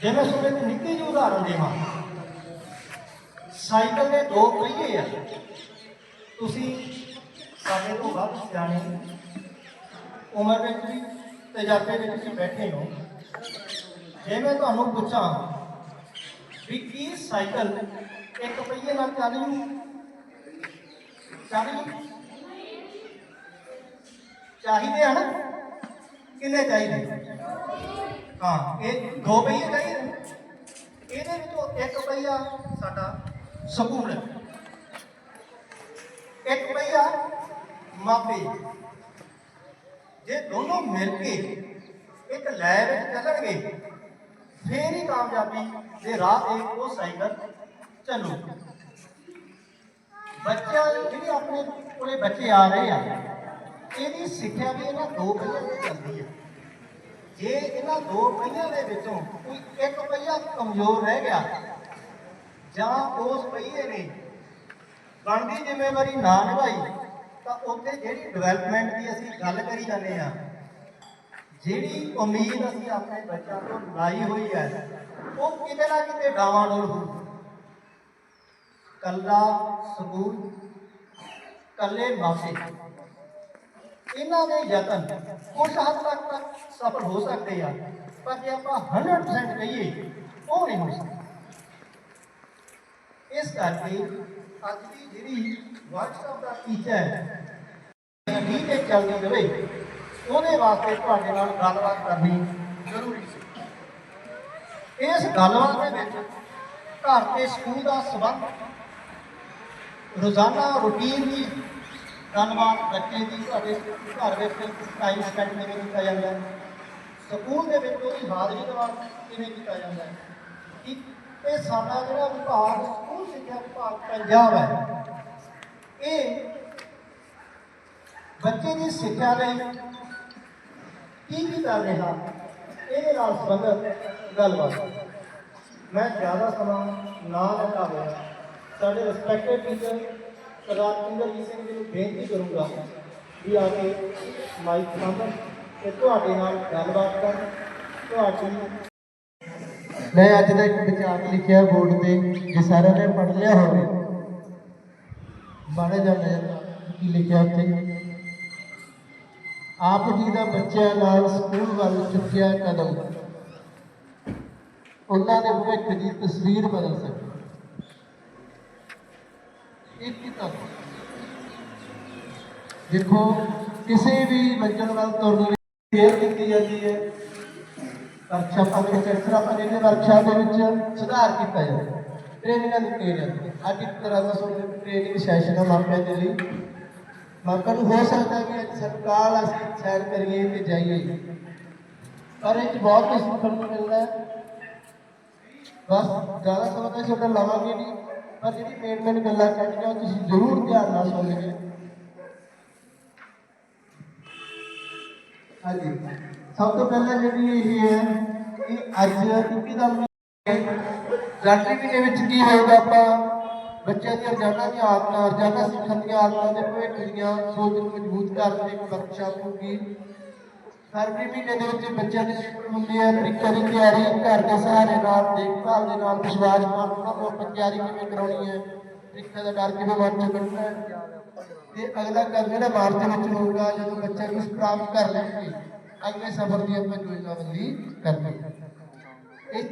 ਜੇ ਮੈਂ ਤੁਹਾਨੂੰ ਇੱਕ ਨਿੱਕੀ ਜਿਹੀ ਉਦਾਹਰਨ ਦੇਵਾਂ। ਸਾਈਕਲ ਦੇ ਦੋ ਪਹੀਏ ਆ। ਤੁਸੀਂ ਸਾਡੇ ਤੋਂ ਵੱਧ ਸਿਆਣੇ ਉਮਰ ਵਿੱਚ ਵੀ ਤਜਰਬੇ ਵਿੱਚ ਵੀ ਬੈਠੇ ਹੋ। ਜੇ ਮੈਂ ਤੁਹਾਨੂੰ ਪੁੱਛਾਂ ਵੀ ਕੀ ਸਾਈਕਲ ਇੱਕ ਪਹੀਏ ਨਾਲ ਚੱਲ ਜੂ? ਚੱਲ ਜੂ। ਚਾਹੀਦੇ ਹਨ? ਕਿੰਨੇ ਚਾਹੀਦੇ? ਹਾਂ, ਇਹ ਦੋ ਪਹੀਏ ਚਾਹੀਦੇ ਇਹਦੇ ਵਿੱਚੋਂ ਇੱਕ ਪਹੀਆ ਸਾਡਾ ਸਕੂਲ ਇੱਕ ਪਹੀਆ ਮਾਪੇ। ਜੇ ਦੋਨੋਂ ਮਿਲ ਕੇ ਇੱਕ ਲੈ ਵਿੱਚ ਚੱਲਣਗੇ, ਫੇਰ ਹੀ ਕਾਮਯਾਬੀ ਦੇ ਰਾਹ ਤੇ ਉਹ ਸਾਈਕਲ ਚੱਲੂ। ਬੱਚਾ ਜਿਹੜੇ ਆਪਣੇ ਕੋਲੇ ਬੱਚੇ ਆ ਰਹੇ ਆ, ਇਹਦੀ ਸਿੱਖਿਆ ਵੀ ਇਹਨਾਂ ਦੋ ਪਹੀਆਂ ਤੇ ਚੱਲਦੀ ਹੈ। ਜੇ ਇਹਨਾਂ ਦੋ ਪਹੀਆਂ ਦੇ ਵਿੱਚੋਂ ਕੋਈ ਇੱਕ ਪਹੀਆ ਕਮਜ਼ੋਰ ਰਹਿ ਗਿਆ, ਜਾਂ ਉਸ ਪਹੀਏ ਨੇ ਬਣਦੀ ਜ਼ਿੰਮੇਵਾਰੀ ਨਾ ਨਿਭਾਈ, ਤਾਂ ਉੱਥੇ ਜਿਹੜੀ ਡਿਵੈਲਪਮੈਂਟ ਦੀ ਅਸੀਂ ਗੱਲ ਕਰੀ ਜਾਂਦੇ ਆ ਜਿਹੜੀ ਉਮੀਦ ਅਸੀਂ ਆਪਣੇ ਬੱਚਿਆਂ ਤੋਂ ਲਾਈ ਹੋਈ ਹੈ, ਉਹ ਕਿਤੇ ਨਾ ਕਿਤੇ ਡਾਵਾਂਡੋਲ ਹੋ ਕੱਲਾ ਸਕੂਲ, ਕੱਲੇ ਮਾਪੇ ਇਹਨਾਂ ਦੇ ਯਤਨ ਕੁਝ ਹੱਦ ਤੱਕ ਤਾਂ ਸਫਲ ਹੋ ਸਕਦੇ ਆ। ਪਰ ਜੇ ਆਪਾਂ 100% ਕਹੀਏ, ਉਹ ਨਹੀਂ ਹੋ ਸਕਦਾ। ਇਸ ਕਰਕੇ ਅੱਜ ਦੀ ਜਿਹੜੀ ਵਰਕਸ਼ਾਪ ਦਾ ਟੀਚਾ ਹੈ ਠੀਕ ਹੈ ਚੱਲਦੀ ਰਹੇ, ਉਹਦੇ ਵਾਸਤੇ ਤੁਹਾਡੇ ਨਾਲ ਗੱਲਬਾਤ ਕਰਨੀ ਜ਼ਰੂਰੀ ਸੀ। ਇਸ ਗੱਲਬਾਤ ਦੇ ਵਿੱਚ ਘਰ ਤੇ ਸਕੂਲ ਦਾ ਸਬੰਧ, ਰੋਜ਼ਾਨਾ ਰੁਟੀਨ ਦੀ ਧੰਨਵਾਦ ਬੱਚੇ ਦੀ ਤੁਹਾਡੇ ਘਰ ਵਿੱਚ ਟਾਈਮ ਸਪੈਂਡ ਕਿਵੇਂ ਕੀਤਾ ਜਾਂਦਾ ਹੈ। ਸਕੂਲ ਦੇ ਵਿੱਚ ਉਹਦੀ ਹਾਜ਼ਰੀ ਦਾ ਕਿਵੇਂ ਕੀਤਾ ਜਾਂਦਾ ਹੈ। ਇੱਕ ਇਹ ਸਾਡਾ ਜਿਹੜਾ ਵਿਭਾਗ, ਸਕੂਲ ਸਿੱਖਿਆ ਵਿਭਾਗ ਪੰਜਾਬ ਹੈ, ਇਹ ਬੱਚੇ ਦੀ ਸਿੱਖਿਆ ਲਈ ਕੀ ਕੀ ਕਰ ਰਿਹਾ ਇਹਦੇ ਨਾਲ ਸੰਬੰਧਿਤ ਗੱਲਬਾਤ। ਮੈਂ ਜ਼ਿਆਦਾ ਸਮਾਂ ਨਾ ਲਗਾ ਹੋਇਆ। ਸਾਡੇ ਰਿਸਪੈਕਟਡ ਟੀਚਰ ਸਰਦਾਰ ਇੰਦਰਜੀਤ ਸਿੰਘ ਜੀ ਨੂੰ ਬੇਨਤੀ ਕਰੂੰਗਾ ਵੀ ਆ ਕੇ ਮਾਈਕ ਸਾਹਮਣੇ ਤੇ ਤੁਹਾਡੇ ਨਾਲ ਗੱਲਬਾਤ ਕਰਨ ਤੁਹਾਡੀ ਮੈਂ ਅੱਜ ਦਾ ਇੱਕ ਵਿਚਾਰ ਲਿਖਿਆ ਬੋਰਡ ਤੇ, ਜੇ ਸਾਰਿਆਂ ਨੇ ਪੜ੍ਹ ਲਿਆ ਹੋਵੇ। ਬਾਰੇ ਜਾਂਦੇ ਕੀ ਲਿਖਿਆ ਉੱਥੇ ਆਪ ਜੀ ਦਾ ਬੱਚਿਆਂ ਨਾਲ ਸਕੂਲ ਵੱਲ ਚੁੱਕਿਆ ਕਦਮ। ਉਹਨਾਂ ਦੇ ਭਵਿੱਖ ਦੀ ਤਸਵੀਰ ਬਦਲ ਸਕੇ ਇਹ ਕਿਤਾਬ ਦੇਖੋ, ਕਿਸੇ ਵੀ ਮੰਜ਼ਿਲ ਵੱਲ ਤੁਰਨ ਲਈ ਕੇਅਰ ਕੀਤੀ ਜਾਂਦੀ ਹੈ। ਵਰਕਸ਼ਾਪਾਂ ਦੇ ਵਿੱਚ ਅਕਸਰ ਆਪਾਂ ਇਹਦੇ ਵਰਕਸ਼ਾਪ ਦੇ ਵਿੱਚ ਸੁਧਾਰ ਕੀਤਾ ਜਾਂਦਾ ਟ੍ਰੇਨਿੰਗਾਂ ਦਿੱਤੀਆਂ ਜਾਂਦੀਆਂ ਅੱਜ ਇੱਕ ਤਰ੍ਹਾਂ ਦਾ ਸੋਨੇ ਟ੍ਰੇਨਿੰਗ ਸੈਸ਼ਨ ਆ ਮਾਪਿਆਂ ਦੇ ਲਈ। ਮਾਪਿਆਂ ਨੂੰ ਹੋ ਸਕਦਾ ਕਿ ਅੱਜ ਸਰਕਾਰ ਅਸੀਂ ਸੈਰ ਕਰੀਏ ਤੇ ਜਾਈਏ। ਪਰ ਇਹ 'ਚ ਬਹੁਤ ਕੁਝ ਸਿੱਖਣ ਨੂੰ ਮਿਲਦਾ ਬਸ ਜ਼ਿਆਦਾ ਸਮਾਂ ਤਾਂ ਤੁਹਾਡਾ ਲਾਵਾਂਗੇ ਨਹੀਂ, ਪਰ ਜਿਹੜੀ ਮੇਨ ਮੇਨ ਗੱਲਾਂ ਕਹਿਣੀਆਂ ਉਹ ਤੁਸੀਂ ਜ਼ਰੂਰ ਧਿਆਨ ਨਾਲ ਸੁਣ ਸੁਣੀਏ ਹਾਂਜੀ। ਸਭ ਤੋਂ ਪਹਿਲਾਂ ਜਿਹੜੀ ਇਹ ਹੈ ਕਿ ਅੱਜ ਇੱਕਦਮ ਰਾਤਰੀ ਮਹੀਨੇ ਵਿੱਚ ਕੀ ਹੋਏਗਾ ਆਪਾਂ ਬੱਚਿਆਂ ਦੀਆਂ ਰੋਜ਼ਾਨਾ ਦੀਆਂ ਆਦਤਾਂ ਰੋਜ਼ਾਨਾ ਸਿੱਖਣ ਦੀਆਂ ਆਦਤਾਂ ਦੇ ਭਵਿੱਖ ਦੀਆਂ ਸੋਚ ਨੂੰ ਮਜ਼ਬੂਤ ਕਰਨ ਦੀ ਵਰਕਸ਼ਾਪ ਹੋਊਗੀ। ਫਰਵਰੀ ਮਹੀਨੇ ਦੇ ਵਿੱਚ ਬੱਚਿਆਂ ਦੀ ਸਕੂਲ ਹੁੰਦੀ ਹੈ ਪ੍ਰੀਖਿਆ ਦੀ ਤਿਆਰੀ, ਘਰ ਦੇ ਸਹਾਰੇ ਨਾਲ, ਦੇਖਭਾਲ ਦੇ ਨਾਲ, ਵਿਸ਼ਵਾਸ ਨਾਲ ਉਹਨਾਂ ਨੂੰ ਆਪਾਂ ਤਿਆਰੀ ਕਿਵੇਂ ਕਰਾਉਣੀ ਹੈ ਪ੍ਰੀਖਿਆ ਦਾ ਡਰ ਕਿਵੇਂ ਮਨ ਚੋਂ ਕੱਢਣਾ ਹੈ ਤੇ ਅਗਲਾ ਕੰਮ ਜਿਹੜਾ ਮਾਰਚ ਵਿੱਚ ਹੋਊਗਾ, ਜਦੋਂ ਬੱਚੇ ਕੁਝ ਪ੍ਰਾਪਤ ਕਰ ਲੈਣਗੇ, ਅਗਲੇ ਸਫ਼ਰ ਦੀ ਆਪਾਂ ਯੋਜਨਾਬੰਦੀ ਕਰਨੀ ਇਹ